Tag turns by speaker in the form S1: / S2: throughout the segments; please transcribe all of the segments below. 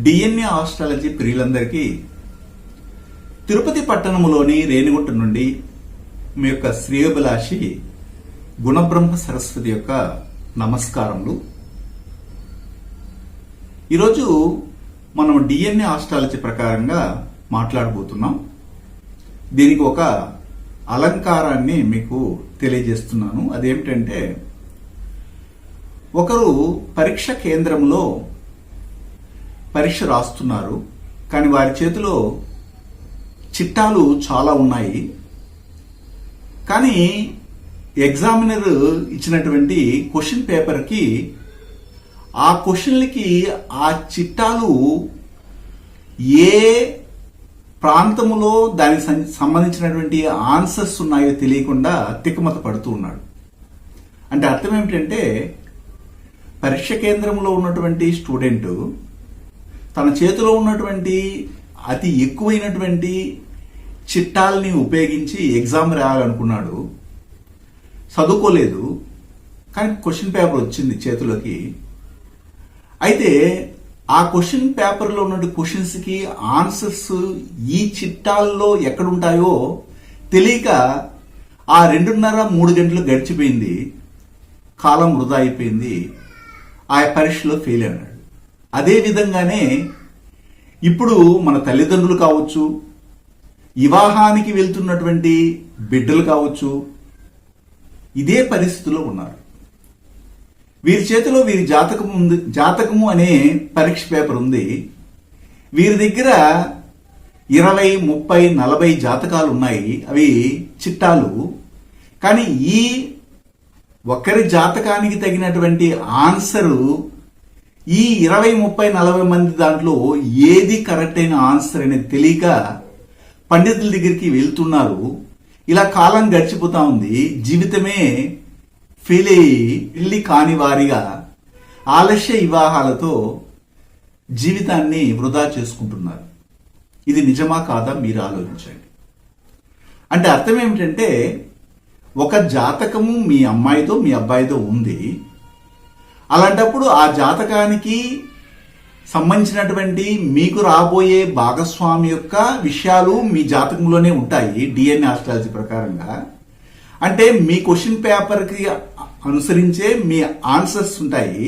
S1: DNA astrology ప్రియులందరికీ Tirupati పట్టణంలోని రేణిగుంట నుండి మీ యొక్క శ్రేయోభిలాషి గుణబ్రహ్మ సరస్వతి యొక్క నమస్కారములు. ఈరోజు మనం డిఎన్ఏ ఆస్ట్రాలజీ ప్రకారంగా మాట్లాడబోతున్నాం. దీనికి ఒక అలంకారాన్ని మీకు తెలియజేస్తున్నాను. అదేమిటంటే ఒకరు పరీక్ష కేంద్రంలో పరీక్ష రాస్తున్నారు. కానీ వారి చేతిలో చిట్టాలు చాలా ఉన్నాయి. కానీ ఎగ్జామినర్ ఇచ్చినటువంటి క్వశ్చన్ పేపర్కి ఆ క్వశ్చన్లకి ఆ చిట్టాలు ఏ ప్రాంతములో దానికి సం- సంబంధించినటువంటి ఆన్సర్స్ ఉన్నాయో తెలియకుండా తికమత పడుతూ ఉన్నాడు. అంటే అర్థం ఏమిటంటే పరీక్ష కేంద్రంలో ఉన్నటువంటి స్టూడెంట్ తన చేతిలో ఉన్నటువంటి అతి ఎక్కువైనటువంటి చిట్టాలని ఉపయోగించి ఎగ్జామ్ రాయాలనుకున్నాడు. చదువుకోలేదు. కానీ క్వశ్చన్ పేపర్ వచ్చింది చేతిలోకి. అయితే ఆ క్వశ్చన్ పేపర్లో ఉన్న క్వశ్చన్స్కి ఆన్సర్స్ ఈ చిట్టాల్లో ఎక్కడుంటాయో తెలియక ఆ రెండున్నర మూడు గంటలు గడిచిపోయింది. కాలం వృధా అయిపోయింది. ఆ పరీక్షలో ఫెయిల్ అన్నాడు అదే విధంగానే ఇప్పుడు మన తల్లిదండ్రులు కావచ్చు వివాహానికి వెళ్తున్నటువంటి బిడ్డలు కావచ్చు ఇదే పరిస్థితిలో ఉన్నారు. వీరి చేతిలో వీరి జాతకం ఉంది జాతకము అనే పరీక్ష పేపర్ ఉంది. వీరి దగ్గర ఇరవై ముప్పై నలభై జాతకాలు ఉన్నాయి. అవి చిట్టాలు. కానీ ఈ ఒక్కరి జాతకానికి తగినటువంటి ఆన్సరు ఈ ఇరవై ముప్పై నలభై మంది దాంట్లో ఏది కరెక్ట్ అయిన ఆన్సర్ అనేది తెలియక పండితుల దగ్గరికి వెళ్తున్నారు. ఇలా కాలం గడిచిపోతా ఉంది. జీవితమే ఫెయిల్ అయ్యి పెళ్ళి కాని వారిగా ఆలస్య వివాహాలతో జీవితాన్ని వృధా చేసుకుంటున్నారు. ఇది నిజమా కాదా మీరు ఆలోచించండి. అంటే అర్థం ఏమిటంటే ఒక జాతకము మీ అమ్మాయితో మీ అబ్బాయితో ఉంది. అలాంటప్పుడు ఆ జాతకానికి సంబంధించినటువంటి మీకు రాబోయే భాగస్వామి యొక్క విషయాలు మీ జాతకంలోనే ఉంటాయి డిఎన్ఏ ఆస్ట్రాలజీ ప్రకారంగా. అంటే మీ క్వశ్చన్ పేపర్కి అనుసరించే మీ ఆన్సర్స్ ఉంటాయి.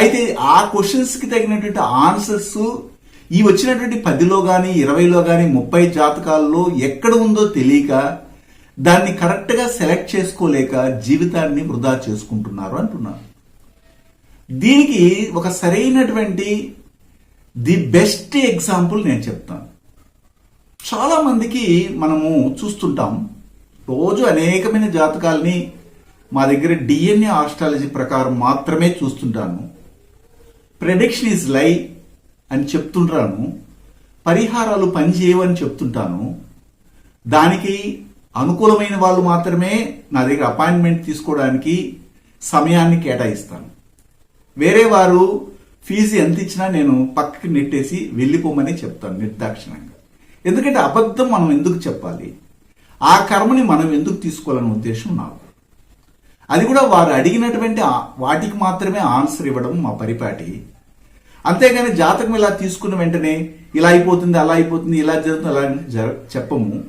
S1: అయితే ఆ క్వశ్చన్స్కి తగినటువంటి ఆన్సర్స్ ఈ వచ్చినటువంటి పదిలో కానీ ఇరవైలో కానీ ముప్పై జాతకాల్లో ఎక్కడ ఉందో తెలియక దాన్ని కరెక్ట్గా సెలెక్ట్ చేసుకోలేక జీవితాన్ని వృధా చేసుకుంటున్నారు అంటున్నారు. దీనికి ఒక సరైనటువంటి ది బెస్ట్ ఎగ్జాంపుల్ నేను చెప్తాను. చాలా మందికి మనము చూస్తుంటాం రోజు అనేకమైన జాతకాలని మా దగ్గర డిఎన్ఏ ఆస్ట్రాలజీ ప్రకారం మాత్రమే చూస్తుంటాను. ప్రెడిక్షన్ ఈజ్ లై అని చెప్తుంటాను. పరిహారాలు పనిచేయవని చెప్తుంటాను. దానికి అనుకూలమైన వాళ్ళు మాత్రమే నా దగ్గర అపాయింట్మెంట్ తీసుకోవడానికి సమయాన్ని కేటాయిస్తాను. వేరే వారు ఫీజు ఎంత ఇచ్చినా నేను పక్కకి నెట్టేసి వెళ్ళిపోమని చెప్తాను నిర్దాక్షిణంగా ఎందుకంటే అబద్ధం మనం ఎందుకు చెప్పాలి? ఆ కర్మని మనం ఎందుకు తీసుకోవాలనే ఉద్దేశం నాకు. అది కూడా వారు అడిగినటువంటి వాటికి మాత్రమే ఆన్సర్ ఇవ్వడం మా పరిపాటి. అంతేగాని జాతకం ఇలా తీసుకున్న వెంటనే ఇలా అయిపోతుంది అలా అయిపోతుంది ఇలా జరుగుతుంది అలా జర చెప్పము.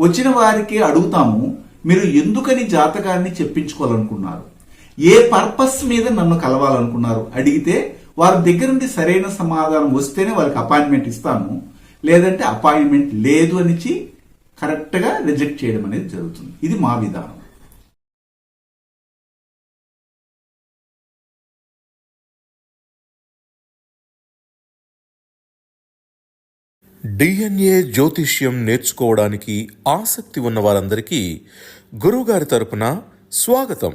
S1: వచ్చిన వారికి అడుగుతాము మీరు ఎందుకని జాతకాన్ని చెప్పించుకోవాలనుకున్నారు? ఏ పర్పస్ మీద నన్ను కలవాలనుకున్నారు? అడిగితే వారి దగ్గర నుండి సరైన సమాధానం వస్తేనే వాళ్ళకి అపాయింట్మెంట్ ఇస్తాము లేదంటే అపాయింట్మెంట్ లేదు అనిచి కరెక్ట్గా రిజెక్ట్ చేయడం అనేది జరుగుతుంది. ఇది మా విధానం.
S2: డిఎన్ఏ జ్యోతిష్యం నేర్చుకోవడానికి ఆసక్తి ఉన్న వారందరికీ గురువుగారి తరపున స్వాగతం.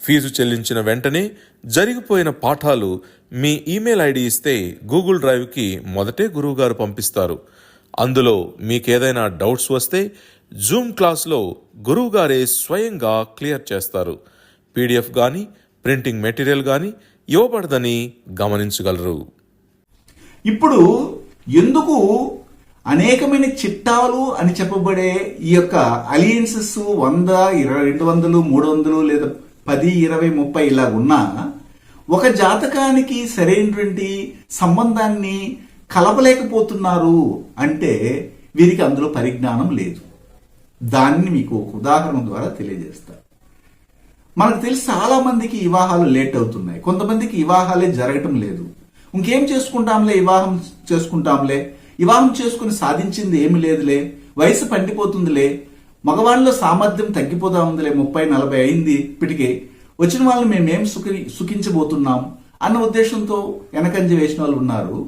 S2: ఫీజు చెల్లించిన వెంటనే జరిగిపోయిన పాఠాలు మీ ఈమెయిల్ ఐడి ఇస్తే గూగుల్ డ్రైవ్కి మొదటే గురువుగారు పంపిస్తారు. అందులో మీకేదైనా డౌట్స్ వస్తే జూమ్ క్లాస్లో గురువుగారే స్వయంగా క్లియర్ చేస్తారు. పీడిఎఫ్ కానీ ప్రింటింగ్ మెటీరియల్ కానీ ఇవ్వబడదని గమనించగలరు.
S1: ఇప్పుడు ఎందుకు అనేకమైన చిట్టాలు అని చెప్పబడే ఈ యొక్క అలియన్సెస్ వంద ఇరవై రెండు వందలు మూడు వందలు లేదా పది ఇరవై ముప్పై ఇలా ఉన్నా ఒక జాతకానికి సరైనటువంటి సంబంధాన్ని కలపలేకపోతున్నారు అంటే వీరికి అందులో పరిజ్ఞానం లేదు. దాన్ని మీకు ఒక ఉదాహరణ ద్వారా తెలియజేస్తా. మనకు తెలిసి చాలా మందికి వివాహాలు లేట్ అవుతున్నాయి. కొంతమందికి వివాహాలే జరగటం లేదు. ఇంకేం చేసుకుంటాంలే? వివాహం చేసుకుంటాంలే. వివాహం చేసుకుని సాధించింది ఏమి లేదులే. వయసు పండిపోతుందిలే. మగవాళ్ళలో సామర్థ్యం తగ్గిపోతా ఉందిలే ముప్పై నలభై అయింది ఇప్పటికే. వచ్చిన వాళ్ళని మేమేం సుఖి సుఖించబోతున్నాం అన్న ఉద్దేశంతో వెనకంజ వేసిన వాళ్ళు ఉన్నారు.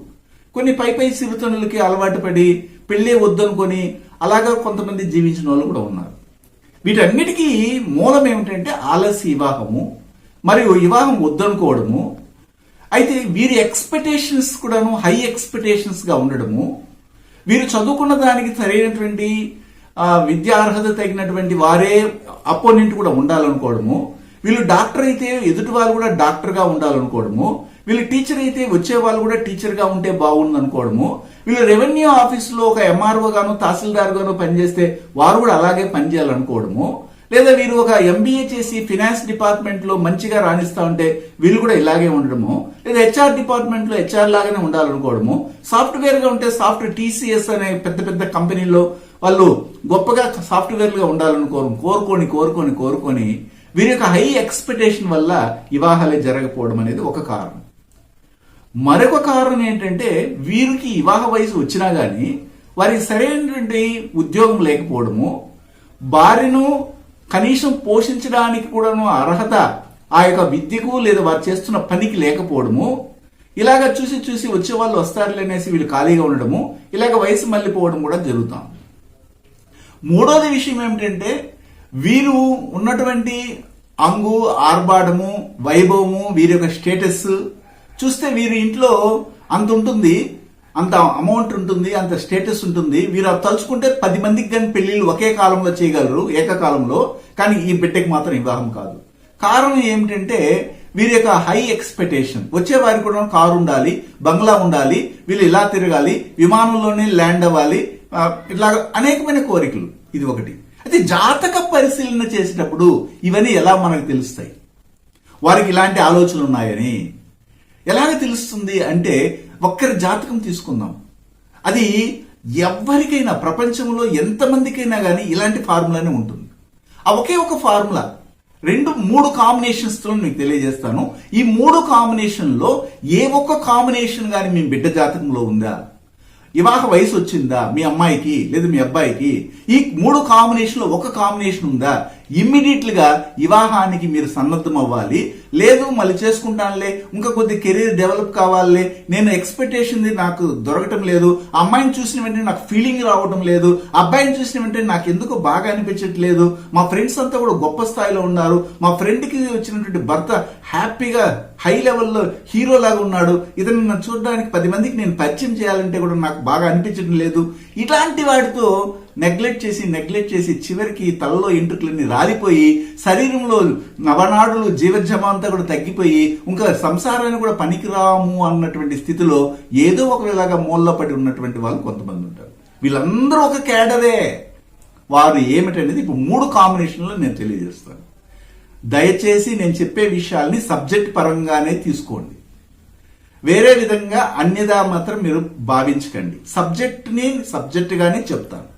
S1: కొన్ని పై పై సిరితనులకి అలవాటు పడి పెళ్ళే వద్దనుకొని అలాగా కొంతమంది జీవించిన వాళ్ళు కూడా ఉన్నారు. వీటన్నిటికీ మూలం ఏమిటంటే ఆలస్య వివాహము మరియు వివాహం వద్దనుకోవడము అయితే వీరి ఎక్స్పెక్టేషన్స్ కూడాను హై ఎక్స్పెక్టేషన్స్గా ఉండడము వీరు చదువుకున్న దానికి సరైనటువంటి విద్యా అర్హత తగినటువంటి వారే అపోనెంట్ కూడా ఉండాలనుకోవడము. వీళ్ళు డాక్టర్ అయితే ఎదుటి వాళ్ళు కూడా డాక్టర్గా ఉండాలనుకోవడము. వీళ్ళు టీచర్ అయితే వచ్చే వాళ్ళు కూడా టీచర్గా ఉంటే బాగుంది అనుకోవడము వీళ్ళు రెవెన్యూ ఆఫీసులో ఒక ఎంఆర్ఓ గాను తహసీల్దార్ గాను పనిచేస్తే వారు కూడా అలాగే పనిచేయాలనుకోవడము. లేదా వీరు ఒక ఎంబీఏ చేసి ఫినాన్స్ డిపార్ట్మెంట్లో మంచిగా రాణిస్తా ఉంటే వీళ్ళు కూడా ఇలాగే ఉండడము. లేదా హెచ్ఆర్ డిపార్ట్మెంట్లో హెచ్ఆర్ లాగానే ఉండాలనుకోవడము. సాఫ్ట్వేర్గా ఉంటే సాఫ్ట్వేర్ టీసీఎస్ అనే పెద్ద పెద్ద కంపెనీల్లో వాళ్ళు గొప్పగా సాఫ్ట్వేర్లుగా ఉండాలని కోరు కోరుకొని కోరుకొని కోరుకొని వీరి యొక్క హై ఎక్స్పెక్టేషన్ వల్ల వివాహాలే జరగకపోవడం అనేది ఒక కారణం. మరొక కారణం ఏంటంటే వీరికి వివాహ వయసు వచ్చినా కానీ వారికి సరైనటువంటి ఉద్యోగం లేకపోవడము భార్యను కనీసం పోషించడానికి కూడాను అర్హత ఆ యొక్క విద్యకు లేదా వారు చేస్తున్న పనికి లేకపోవడము ఇలాగ చూసి చూసి వచ్చే వాళ్ళు వస్తారులే అనేసి వీళ్ళు ఖాళీగా ఉండడము ఇలాగ వయసు మళ్ళీపోవడం కూడా జరుగుతాం. మూడోది విషయం ఏమిటంటే వీరు ఉన్నటువంటి అంగు ఆర్భాటము వైభవము వీరి యొక్క స్టేటస్ చూస్తే వీరి ఇంట్లో అంత ఉంటుంది అంత అమౌంట్ ఉంటుంది అంత స్టేటస్ ఉంటుంది. వీరు అది తలుచుకుంటే పది మందికి కానీ పెళ్ళిళ్ళు ఒకే కాలంలో చేయగలరు ఏకకాలంలో. కానీ ఈ బిడ్డకి మాత్రం వివాహం కాదు. కారణం ఏమిటంటే వీరి యొక్క హై ఎక్స్పెక్టేషన్. వచ్చే వారికి కూడా కారు ఉండాలి బంగ్లా ఉండాలి వీళ్ళు ఇలా తిరగాలి విమానంలోనే ల్యాండ్ అవ్వాలి ఇట్లా అనేకమైన కోరికలు. ఇది ఒకటి. అయితే జాతక పరిశీలన చేసేటప్పుడు ఇవన్నీ ఎలా మనకు తెలుస్తాయి? వారికి ఇలాంటి ఆలోచనలు ఉన్నాయని. ఎలాగ తెలుస్తుంది అంటే ఒక్కరి జాతకం తీసుకుందాం. అది ఎవరికైనా ప్రపంచంలో ఎంతమందికైనా కానీ ఇలాంటి ఫార్ములానే ఉంటుంది. ఆ ఒకే ఒక ఫార్ములా. రెండు మూడు కాంబినేషన్స్తో మీకు తెలియజేస్తాను. ఈ మూడు కాంబినేషన్లో ఏ ఒక్క కాంబినేషన్ కానీ మీ బిడ్డ జాతకంలో ఉందా? వివాహ వయసు వచ్చిందా మీ అమ్మాయికి లేదా మీ అబ్బాయికి? ఈ మూడు కాంబినేషన్లో ఒక కాంబినేషన్ ఉందా? ఇమ్మీడియట్గా వివాహానికి మీరు సన్నద్ధం అవ్వాలి లేదు మళ్ళీ చేసుకుంటానులే ఇంకా కొద్ది కెరీర్ డెవలప్ కావాలి. నేను ఎక్స్పెక్టేషన్ నాకు దొరకటం లేదు. అమ్మాయిని చూసిన వెంటనే నాకు ఫీలింగ్ రావటం లేదు. అబ్బాయిని చూసిన వెంటనే నాకు ఎందుకు బాగా అనిపించట్లేదు. మా ఫ్రెండ్స్ అంతా కూడా గొప్ప స్థాయిలో ఉన్నారు. మా ఫ్రెండ్కి వచ్చినటువంటి భర్త హ్యాపీగా హై లెవెల్లో హీరో లాగా ఉన్నాడు. ఇతను నన్ను చూడడానికి పది మందికి నేను పరిచయం చేయాలంటే కూడా నాకు బాగా అనిపించడం లేదు. ఇలాంటి వాటితో నెగ్లెక్ట్ చేసి నెగ్లెక్ట్ చేసి చివరికి తలలో ఎంట్రుకలన్నీ రాలిపోయి శరీరంలో నవనాడులు జీవజమ అంతా కూడా తగ్గిపోయి ఇంకా సంసారాన్ని కూడా పనికిరాము అన్నటువంటి స్థితిలో ఏదో ఒకలాగా మూల్లో పడి ఉన్నటువంటి వాళ్ళు కొంతమంది ఉంటారు. వీళ్ళందరూ ఒక కేడరే వారు ఏమిటనేది ఇప్పుడు మూడు కాంబినేషన్లో నేను తెలియజేస్తాను. దయచేసి నేను చెప్పే విషయాల్ని సబ్జెక్ట్ పరంగానే తీసుకోండి. వేరే విధంగా అన్యదా మాత్రం మీరు భావించకండి. సబ్జెక్ట్ని సబ్జెక్ట్గానే చెప్తాను.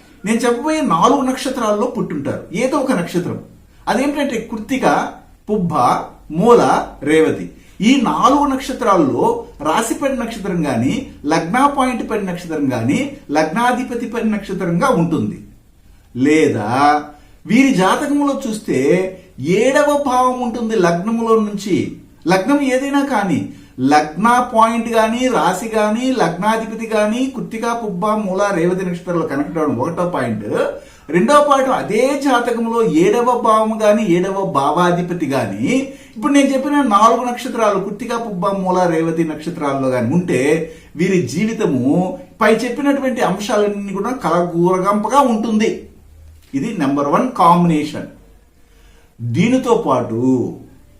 S1: నేను చెప్పబోయే నాలుగు నక్షత్రాల్లో పుట్టుంటారు. ఏదో ఒక నక్షత్రం. అదేంటంటే కృత్తిక పుబ్బ మూల రేవతి. ఈ నాలుగు నక్షత్రాల్లో రాశిపడి నక్షత్రం కానీ లగ్నా పాయింట్ పడి నక్షత్రం కానీ లగ్నాధిపతి పడి నక్షత్రంగా ఉంటుంది. లేదా వీరి జాతకంలో చూస్తే ఏడవ భావం ఉంటుంది లగ్నములో నుంచి. లగ్నం ఏదైనా కానీ లగ్న పాయింట్ కానీ రాశి కానీ లగ్నాధిపతి కానీ కృత్తిక పుబ్బ మూల రేవతి నక్షత్రాలు కనెక్ట్ అవడం ఒకటో పాయింట్. రెండవ పాయింట్ అదే జాతకంలో ఏడవ భావం కానీ ఏడవ భావాధిపతి కానీ ఇప్పుడు నేను చెప్పిన నాలుగు నక్షత్రాలు కృత్తిక పుబ్బ మూల రేవతి నక్షత్రాల్లో కానీ ఉంటే వీరి జీవితము పై చెప్పినటువంటి అంశాలన్నీ కూడా కలగూరగంపగా ఉంటుంది. ఇది నెంబర్ వన్ కాంబినేషన్. దీనితో పాటు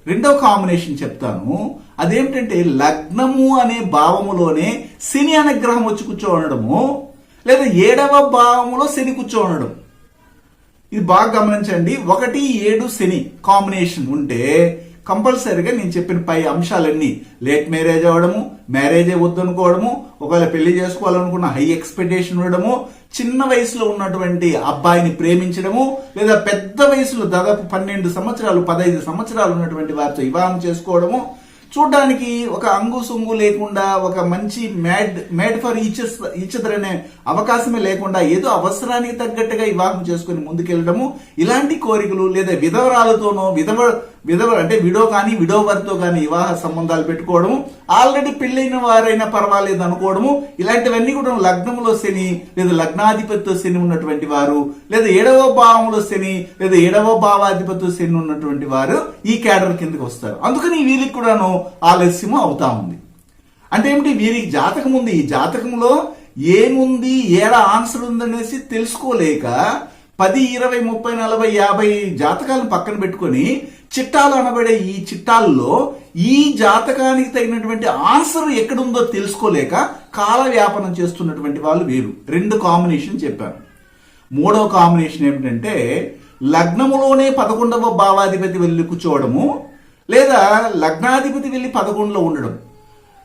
S1: రెండవ కాంబినేషన్ చెప్తాను. అదేమిటంటే లగ్నము అనే భావములోనే శని అనే గ్రహం వచ్చి కూర్చోనడము లేదా ఏడవ భావములో శని కూర్చోనడం ఇది బాగా గమనించండి. ఒకటి ఏడు శని కాంబినేషన్ ఉంటే కంపల్సరీగా నేను చెప్పిన పై అంశాలన్నీ. లేట్ మ్యారేజ్ అవ్వడము మ్యారేజే వద్దనుకోవడము ఒకవేళ పెళ్ళి చేసుకోవాలనుకున్న హై ఎక్స్పెక్టేషన్ ఉండడము చిన్న వయసులో ఉన్నటువంటి అబ్బాయిని ప్రేమించడము లేదా పెద్ద వయసులో దాదాపు పన్నెండు సంవత్సరాలు పదహైదు సంవత్సరాలు ఉన్నటువంటి వారితో వివాహం చేసుకోవడము చూడడానికి ఒక అంగు సొంగు లేకుండా ఒక మంచి మ్యాడ్ మ్యాడ్ ఫర్ ఈచర్స్ ఈచదర్ అనే అవకాశమే లేకుండా ఏదో అవసరానికి తగ్గట్టుగా వివాహం చేసుకుని ముందుకెళ్ళడము ఇలాంటి కోరికలు లేదా విధవరాలతోనో విధవ విధవ అంటే విడో కానీ విడోవర్తో కానీ వివాహ సంబంధాలు పెట్టుకోవడము ఆల్రెడీ పెళ్ళైన వారైనా పర్వాలేదు అనుకోవడము ఇలాంటివన్నీ కూడా లగ్నంలో శని లేదా లగ్నాధిపతితో శని ఉన్నటువంటి వారు లేదా ఏడవ భావంలో శని లేదా ఏడవ భావాధిపతితో శని ఉన్నటువంటి వారు ఈ క్యాడర్ కిందకి వస్తారు. అందుకని వీరికి కూడాను ఆలస్యము అవుతా ఉంది. అంటే ఏమిటి? వీరికి జాతకం ఉంది. ఈ జాతకంలో ఏముంది ఏడ ఆన్సర్ ఉందనేసి తెలుసుకోలేక పది ఇరవై ముప్పై నలభై యాభై జాతకాలను పక్కన పెట్టుకొని చిట్టాలు అనబడే ఈ చిట్టాల్లో ఈ జాతకానికి తగినటువంటి ఆన్సర్ ఎక్కడుందో తెలుసుకోలేక కాల వ్యాపనం చేస్తున్నటువంటి వాళ్ళు వేరు. రెండు కాంబినేషన్ చెప్పాను. మూడవ కాంబినేషన్ ఏమిటంటే లగ్నములోనే పదకొండవ భావాధిపతి వెళ్ళి కూర్చోవడము లేదా లగ్నాధిపతి వెళ్ళి పదకొండులో ఉండడం.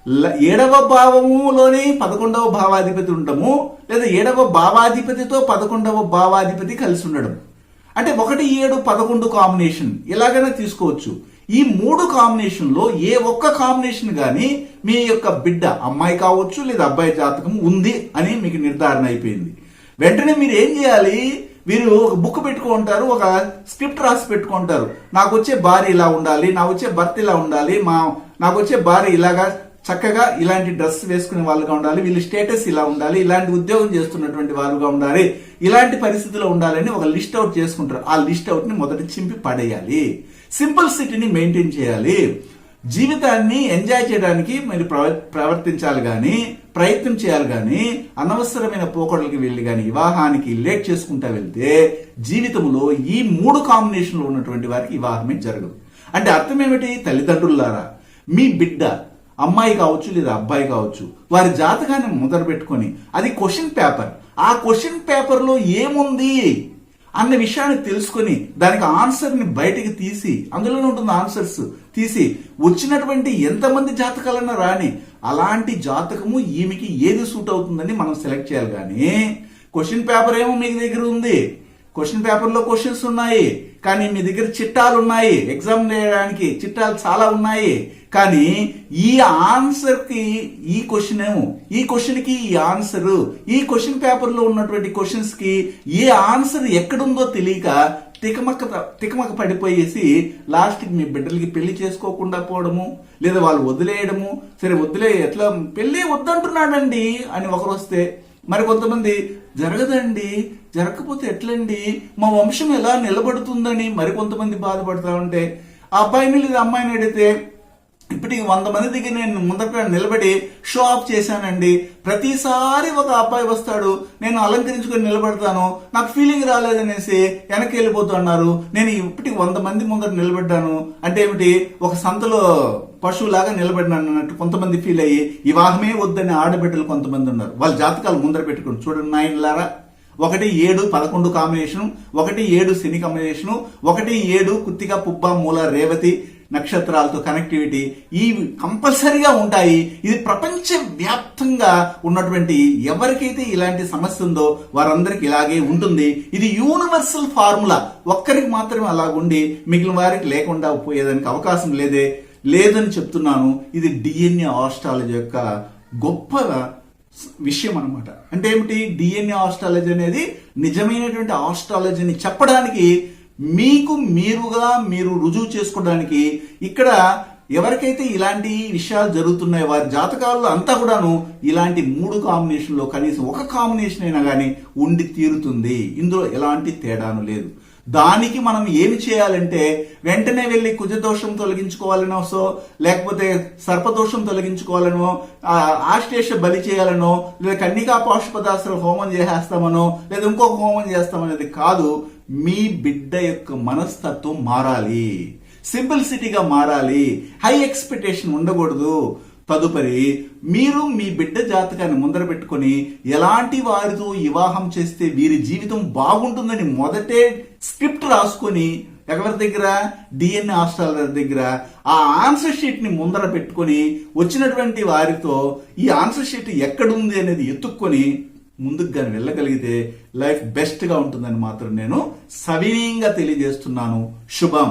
S1: ల- ఏడవ భావములోనే పదకొండవ భావాధిపతి ఉండడము లేదా ఏడవ భావాధిపతితో పదకొండవ భావాధిపతి కలిసి ఉండడం. అంటే ఒకటి ఏడు పదకొండు కాంబినేషన్ ఎలాగైనా తీసుకోవచ్చు. ఈ మూడు కాంబినేషన్లో ఏ ఒక్క కాంబినేషన్ కానీ మీ యొక్క బిడ్డ అమ్మాయి కావచ్చు లేదా అబ్బాయి జాతకం ఉంది అని మీకు నిర్ధారణ అయిపోయింది. వెంటనే మీరు ఏం చేయాలి? వీరు ఒక బుక్ పెట్టుకుంటారు ఒక స్క్రిప్ట్ రాసి పెట్టుకుంటారు నాకు వచ్చే భార్య ఇలా ఉండాలి నాకు వచ్చే భర్త ఇలా ఉండాలి మా నాకు వచ్చే భార్య ఇలాగా చక్కగా ఇలాంటి డ్రెస్ వేసుకునే వాళ్ళుగా ఉండాలి వీళ్ళ స్టేటస్ ఇలా ఉండాలి ఇలాంటి ఉద్యోగం చేస్తున్నటువంటి వాళ్ళుగా ఉండాలి ఇలాంటి పరిస్థితిలో ఉండాలని ఒక లిస్ట్ అవుట్ చేసుకుంటారు. ఆ లిస్ట్ అవుట్ని మొదట చింపి పడేయాలి. సింపుల్ సిటీని మెయింటైన్ చేయాలి. జీవితాన్ని ఎంజాయ్ చేయడానికి మీరు ప్రవ- ప్రవర్తించాలి కానీ ప్రయత్నం చేయాలి కానీ అనవసరమైన పోకడలకి వెళ్ళి కానీ వివాహానికి లేట్ చేసుకుంటా వెళ్తే జీవితంలో ఈ మూడు కాంబినేషన్లో ఉన్నటువంటి వారికి వివాహమే జరగదు. అంటే అర్థం ఏమిటి? తల్లిదండ్రులారా మీ బిడ్డ అమ్మాయి కావచ్చు లేదా అబ్బాయి కావచ్చు వారి జాతకాన్ని మొదలు పెట్టుకొని అది క్వశ్చన్ పేపర్ ఆ క్వశ్చన్ పేపర్లో ఏముంది అన్న విషయాన్ని తెలుసుకొని దానికి ఆన్సర్ని బయటికి తీసి అందులోనే ఉంటుంది ఆన్సర్స్ తీసి వచ్చినటువంటి ఎంతమంది జాతకాలన్నా రాని అలాంటి జాతకము ఈమెకి ఏది సూట్ అవుతుందని మనం సెలెక్ట్ చేయాలి కానీ క్వశ్చన్ పేపర్ ఏమో మీ దగ్గర ఉంది. క్వశ్చన్ పేపర్లో క్వశ్చన్స్ ఉన్నాయి. కానీ మీ దగ్గర చిట్టాలు ఉన్నాయి. ఎగ్జామ్ చేయడానికి చిట్టాలు చాలా ఉన్నాయి. కానీ ఈ ఆన్సర్కి ఈ క్వశ్చన్ ఏమో ఈ క్వశ్చన్కి ఈ ఆన్సరు ఈ క్వశ్చన్ పేపర్లో ఉన్నటువంటి క్వశ్చన్స్కి ఏ ఆన్సర్ ఎక్కడుందో తెలియక తికమక తికమక పడిపోయేసి లాస్ట్కి మీ బిడ్డలకి పెళ్ళి చేసుకోకుండా పోవడము లేదా వాళ్ళు వదిలేయడము సరే వదిలే ఎట్లా పెళ్ళి వద్దంటున్నాడండి అని ఒకరు వస్తే మరి కొంతమంది జరగదండి. జరగకపోతే ఎట్లండి? మా వంశం ఎలా నిలబడుతుందని మరి కొంతమంది బాధపడతా ఉంటే ఆ అబ్బాయిని లేదా అమ్మాయిని అడిగితే ఇప్పటికి వంద మంది దగ్గర నేను ముందర నిలబడి షో ఆఫ్ చేశానండి. ప్రతిసారి ఒక అబ్బాయి వస్తాడు నేను అలంకరించుకొని నిలబడతాను నాకు ఫీలింగ్ రాలేదనేసి వెనక్కి వెళ్ళిపోతున్నారు నేను ఇప్పటికి వంద మంది ముందర నిలబడ్డాను. అంటే ఏమిటి? ఒక సంతలో పశువులాగా నిలబడినాను అన్నట్టు కొంతమంది ఫీల్ అయ్యి వివాహమే వద్దని ఆడబిడ్డలు కొంతమంది ఉన్నారు. వాళ్ళ జాతకాలు ముందర పెట్టుకుని చూడండి నాయనలారా. ఒకటి ఏడు పదకొండు కాంబినేషన్ ఒకటి ఏడు శని కాంబినేషన్ ఒకటి ఏడు కుత్తిక పుబ్బ మూల రేవతి నక్షత్రాలతో కనెక్టివిటీ ఇవి కంపల్సరీగా ఉంటాయి. ఇది ప్రపంచ వ్యాప్తంగా ఉన్నటువంటి ఎవరికైతే ఇలాంటి సమస్య ఉందో వారందరికీ ఇలాగే ఉంటుంది. ఇది యూనివర్సల్ ఫార్ములా ఒక్కరికి మాత్రమే అలా ఉండి మిగిలిన వారికి లేకుండా పోయేదానికి అవకాశం లేదే. లేదని చెప్తున్నాను. ఇది డిఎన్ఏ ఆస్ట్రాలజీ యొక్క గొప్ప విషయం అనమాట అంటే ఏమిటి? డిఎన్ఏ ఆస్ట్రాలజీ అనేది నిజమైనటువంటి ఆస్ట్రాలజీని చెప్పడానికి మీకు మీరుగా మీరు రుజువు చేసుకోవడానికి ఇక్కడ ఎవరికైతే ఇలాంటి విషయాలు జరుగుతున్నాయో వారి జాతకాల్లో అంతా కూడాను ఇలాంటి మూడు కాంబినేషన్లో కనీసం ఒక కాంబినేషన్ అయినా కానీ ఉండి తీరుతుంది. ఇందులో ఎలాంటి తేడాను లేదు. దానికి మనం ఏమి చేయాలంటే వెంటనే వెళ్ళి కుజదోషం తొలగించుకోవాలనో సో లేకపోతే సర్పదోషం తొలగించుకోవాలనో ఆశ్లేష బలి చేయాలనో లేదా కన్నికా పదార్థాలు హోమం చేసేస్తామనో లేదా ఇంకొక హోమం చేస్తామనేది కాదు మీ బిడ్డ యొక్క మనస్తత్వం మారాలి. సింపుల్ సిటీగా మారాలి. హై ఎక్స్పెక్టేషన్ ఉండకూడదు. తదుపరి మీరు మీ బిడ్డ జాతకాన్ని ముందర పెట్టుకొని ఎలాంటి వారితో వివాహం చేస్తే వీరి జీవితం బాగుంటుందని మొదటే స్క్రిప్ట్ రాసుకొని ఎవరి దగ్గర? డిఎన్ఏ హాస్టల్ దగ్గర. ఆ ఆన్సర్ షీట్ని ముందర పెట్టుకొని వచ్చినటువంటి వారితో ఈ ఆన్సర్ షీట్ ఎక్కడుంది అనేది ఎత్తుక్కొని ముందుకు కానీ వెళ్ళగలిగితే లైఫ్ బెస్ట్గా ఉంటుందని మాత్రం నేను సవినీయంగా తెలియజేస్తున్నాను. శుభం.